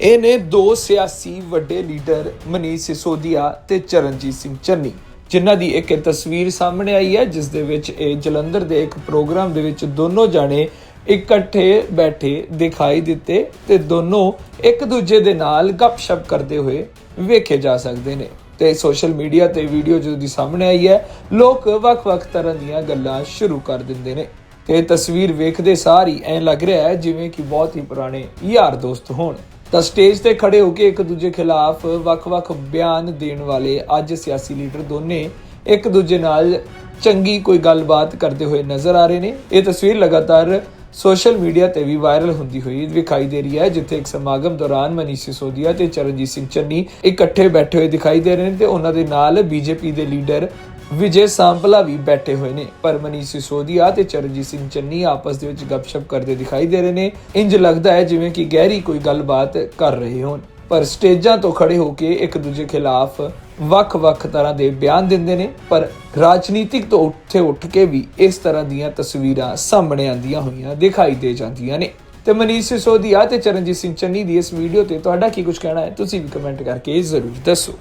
ਇਹ ਨੇ ਦੋ ਸਿਆਸੀ ਵੱਡੇ ਲੀਡਰ ਮਨੀਸ਼ ਸਿਸੋਦੀਆ ਤੇ ਚਰਨਜੀਤ ਸਿੰਘ ਚੰਨੀ, ਜਿਨ੍ਹਾਂ ਦੀ ਇੱਕ ਤਸਵੀਰ ਸਾਹਮਣੇ ਆਈ ਹੈ, ਜਿਸ ਦੇ ਵਿੱਚ ਇਹ ਜਲੰਧਰ ਦੇ ਇੱਕ ਪ੍ਰੋਗਰਾਮ ਦੇ ਵਿੱਚ ਦੋਨੋਂ ਜਾਣੇ ਇਕੱਠੇ ਬੈਠੇ ਦਿਖਾਈ ਦਿੱਤੇ ਤੇ ਦੋਨੋਂ ਇੱਕ ਦੂਜੇ ਦੇ ਨਾਲ ਗੱਪਸ਼ਪ ਕਰਦੇ ਹੋਏ ਵੇਖੇ ਜਾ ਸਕਦੇ ਨੇ। ਤੇ ਸੋਸ਼ਲ ਮੀਡੀਆ ਤੇ ਵੀਡੀਓ ਜਦੋਂ ਦੀ ਸਾਹਮਣੇ ਆਈ ਹੈ, ਲੋਕ ਵੱਖ-ਵੱਖ ਤਰ੍ਹਾਂ ਦੀਆਂ ਗੱਲਾਂ ਸ਼ੁਰੂ ਕਰ ਦਿੰਦੇ ਨੇ। ਤੇ ਤਸਵੀਰ ਵੇਖਦੇ ਸਾਰ ਹੀ ਐਂ ਲੱਗ ਰਿਹਾ ਹੈ ਜਿਵੇਂ ਕਿ ਬਹੁਤ ਹੀ ਪੁਰਾਣੇ ਯਾਰ ਦੋਸਤ ਹੋਣ। ਤਾਂ ਸਟੇਜ ਤੇ ਖੜੇ ਹੋ ਕੇ ਇੱਕ ਦੂਜੇ ਖਿਲਾਫ ਵੱਖ-ਵੱਖ ਬਿਆਨ ਦੇਣ ਵਾਲੇ ਅੱਜ ਸਿਆਸੀ ਲੀਡਰ ਦੋਨੇ ਇੱਕ ਦੂਜੇ ਨਾਲ ਚੰਗੀ ਕੋਈ ਗੱਲਬਾਤ ਕਰਦੇ ਹੋਏ ਨਜ਼ਰ ਆ ਰਹੇ ਨੇ। ਇਹ ਤਸਵੀਰ ਲਗਾਤਾਰ ਸੋਸ਼ਲ ਮੀਡੀਆ ਤੇ ਵੀ ਵਾਇਰਲ ਹੁੰਦੀ ਹੋਈ ਦਿਖਾਈ ਦੇ ਰਹੀ ਹੈ, ਜਿੱਥੇ ਇੱਕ ਸਮਾਗਮ ਦੌਰਾਨ ਮਨੀਸ਼ ਸਿਸੋਦੀਆ ਤੇ ਚਰਨਜੀਤ ਸਿੰਘ ਚੰਨੀ ਇਕੱਠੇ ਬੈਠੇ ਹੋਏ ਦਿਖਾਈ ਦੇ ਰਹੇ ਨੇ ਤੇ ਉਹਨਾਂ ਦੇ ਨਾਲ ਬੀਜੇਪੀ ਦੇ ਲੀਡਰ ਵਿਜੇ ਸਾਂਪਲਾ ਵੀ ਬੈਠੇ ਹੋਏ ਨੇ। ਪਰ ਮਨੀਸ਼ ਸਿਸੋਦੀਆ ਤੇ ਚਰਨਜੀਤ ਸਿੰਘ ਚੰਨੀ ਆਪਸ ਦੇ ਵਿੱਚ ਗੱਪਸ਼ਪ ਕਰਦੇ ਦਿਖਾਈ ਦੇ ਰਹੇ ਨੇ। ਇੰਜ ਲੱਗਦਾ ਹੈ ਜਿਵੇਂ ਕਿ ਗਹਿਰੀ ਕੋਈ ਗੱਲਬਾਤ ਕਰ ਰਹੇ ਹੋਣ। ਪਰ ਸਟੇਜਾਂ ਤੋਂ ਖੜੇ ਹੋ ਕੇ ਇੱਕ ਦੂਜੇ ਖਿਲਾਫ ਵੱਖ-ਵੱਖ ਤਰ੍ਹਾਂ ਦੇ ਬਿਆਨ ਦਿੰਦੇ ਨੇ। ਪਰ ਰਾਜਨੀਤਿਕ ਤੋਂ ਉੱਥੇ ਉੱਠ ਕੇ ਵੀ ਇਸ ਤਰ੍ਹਾਂ ਦੀਆਂ ਤਸਵੀਰਾਂ ਸਾਹਮਣੇ ਆਂਦੀਆਂ ਹੋਈਆਂ ਦਿਖਾਈ ਦੇ ਜਾਂਦੀਆਂ ਨੇ। ਤੇ ਮਨੀਸ਼ ਸਿਸੋਦੀਆ ਤੇ ਚਰਨਜੀਤ ਸਿੰਘ ਚੰਨੀ ਦੀ ਇਸ ਵੀਡੀਓ ਤੇ ਤੁਹਾਡਾ ਕੀ ਕੁਝ ਕਹਿਣਾ ਹੈ? ਤੁਸੀਂ ਵੀ ਕਮੈਂਟ ਕਰਕੇ ਜ਼ਰੂਰ ਦੱਸੋ।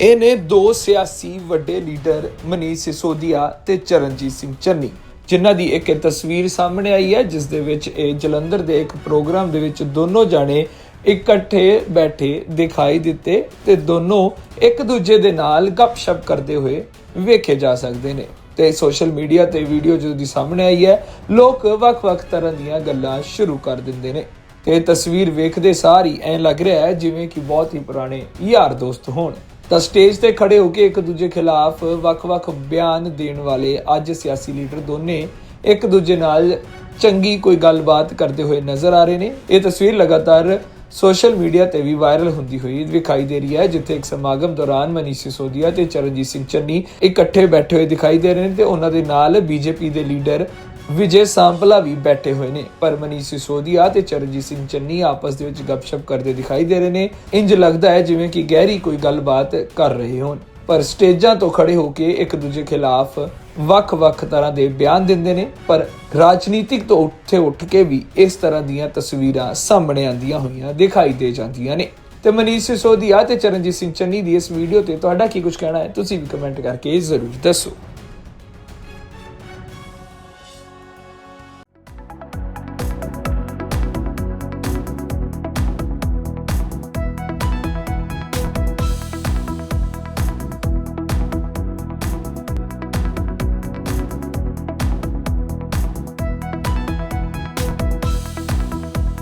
ਇਹ ਨੇ ਦੋ ਸਿਆਸੀ ਵੱਡੇ ਲੀਡਰ ਮਨੀਸ਼ ਸਿਸੋਦੀਆ ਤੇ ਚਰਨਜੀਤ ਸਿੰਘ ਚੰਨੀ, ਜਿਨ੍ਹਾਂ ਦੀ ਇੱਕ ਤਸਵੀਰ ਸਾਹਮਣੇ ਆਈ ਹੈ, ਜਿਸ ਦੇ ਵਿੱਚ ਇਹ ਜਲੰਧਰ ਦੇ ਇੱਕ ਪ੍ਰੋਗਰਾਮ ਦੇ ਵਿੱਚ ਦੋਨੋਂ ਜਾਣੇ ਇਕੱਠੇ ਬੈਠੇ ਦਿਖਾਈ ਦਿੱਤੇ ਤੇ ਦੋਨੋਂ ਇੱਕ ਦੂਜੇ ਦੇ ਨਾਲ ਗੱਪਸ਼ਪ ਕਰਦੇ ਹੋਏ ਵੇਖੇ ਜਾ ਸਕਦੇ ਨੇ। ਤੇ ਸੋਸ਼ਲ ਮੀਡੀਆ ਤੇ ਵੀਡੀਓ ਜਦੋਂ ਦੀ ਸਾਹਮਣੇ ਆਈ ਹੈ, ਲੋਕ ਵੱਖ-ਵੱਖ ਤਰ੍ਹਾਂ ਦੀਆਂ ਗੱਲਾਂ ਸ਼ੁਰੂ ਕਰ ਦਿੰਦੇ ਨੇ। ਤੇ ਤਸਵੀਰ ਵੇਖਦੇ ਸਾਰ ਹੀ ਐਂ ਲੱਗ ਰਿਹਾ ਹੈ ਜਿਵੇਂ ਕਿ ਬਹੁਤ ਹੀ ਪੁਰਾਣੇ ਯਾਰ ਦੋਸਤ ਹੋਣ। ਤਾਂ ਸਟੇਜ ਤੇ ਖੜੇ ਹੋ ਕੇ ਇੱਕ ਦੂਜੇ ਖਿਲਾਫ ਵੱਖ-ਵੱਖ ਬਿਆਨ ਦੇਣ ਵਾਲੇ ਅੱਜ ਸਿਆਸੀ ਲੀਡਰ ਦੋਨੇ ਇੱਕ ਦੂਜੇ ਨਾਲ ਚੰਗੀ ਕੋਈ ਗੱਲਬਾਤ ਕਰਦੇ ਹੋਏ ਨਜ਼ਰ ਆ ਰਹੇ ਨੇ। ਇਹ ਤਸਵੀਰ ਲਗਾਤਾਰ ਸੋਸ਼ਲ ਮੀਡੀਆ ਤੇ ਵੀ ਵਾਇਰਲ ਹੁੰਦੀ ਹੋਈ ਦਿਖਾਈ ਦੇ ਰਹੀ ਹੈ, ਜਿੱਥੇ ਇੱਕ ਸਮਾਗਮ ਦੌਰਾਨ ਮਨੀਸ਼ ਸਿਸੋਦੀਆ ਤੇ ਚਰਨਜੀਤ ਸਿੰਘ ਚੰਨੀ ਇਕੱਠੇ ਬੈਠੇ ਹੋਏ ਦਿਖਾਈ ਦੇ ਰਹੇ ਨੇ ਤੇ ਉਹਨਾਂ ਦੇ ਨਾਲ ਬੀਜੇਪੀ ਦੇ ਲੀਡਰ ਵਿਜੇ ਸਾਂਪਲਾ ਵੀ ਬੈਠੇ ਹੋਏ ਨੇ। ਪਰ ਮਨੀਸ਼ ਸਿਸੋਦੀਆ ਤੇ ਚਰਨਜੀਤ ਸਿੰਘ ਚੰਨੀ ਆਪਸ ਦੇ ਵਿੱਚ ਗੱਪਸ਼ਪ ਕਰਦੇ ਦਿਖਾਈ ਦੇ ਰਹੇ ਨੇ। ਇੰਜ ਲੱਗਦਾ ਹੈ ਜਿਵੇਂ ਕਿ ਗਹਿਰੀ ਕੋਈ ਗੱਲਬਾਤ ਕਰ ਰਹੇ ਹੋਣ। ਪਰ ਸਟੇਜਾਂ ਤੋਂ ਖੜੇ ਹੋ ਕੇ ਇੱਕ ਦੂਜੇ ਖਿਲਾਫ ਵੱਖ-ਵੱਖ ਤਰ੍ਹਾਂ ਦੇ ਬਿਆਨ ਦਿੰਦੇ ਨੇ। ਪਰ ਰਾਜਨੀਤਿਕ ਤੋਂ ਉੱਥੇ ਉੱਠ ਕੇ ਵੀ ਇਸ ਤਰ੍ਹਾਂ ਦੀਆਂ ਤਸਵੀਰਾਂ ਸਾਹਮਣੇ ਆਂਦੀਆਂ ਹੋਈਆਂ ਦਿਖਾਈ ਦੇ ਜਾਂਦੀਆਂ ਨੇ। ਤੇ ਮਨੀਸ਼ ਸਿਸੋਦੀਆ ਤੇ ਚਰਨਜੀਤ ਸਿੰਘ ਚੰਨੀ ਦੀ ਇਸ ਵੀਡੀਓ ਤੇ ਤੁਹਾਡਾ ਕੀ ਕੁਝ ਕਹਿਣਾ ਹੈ, ਤੁਸੀਂ ਵੀ ਕਮੈਂਟ ਕਰਕੇ ਜ਼ਰੂਰ ਦੱਸੋ।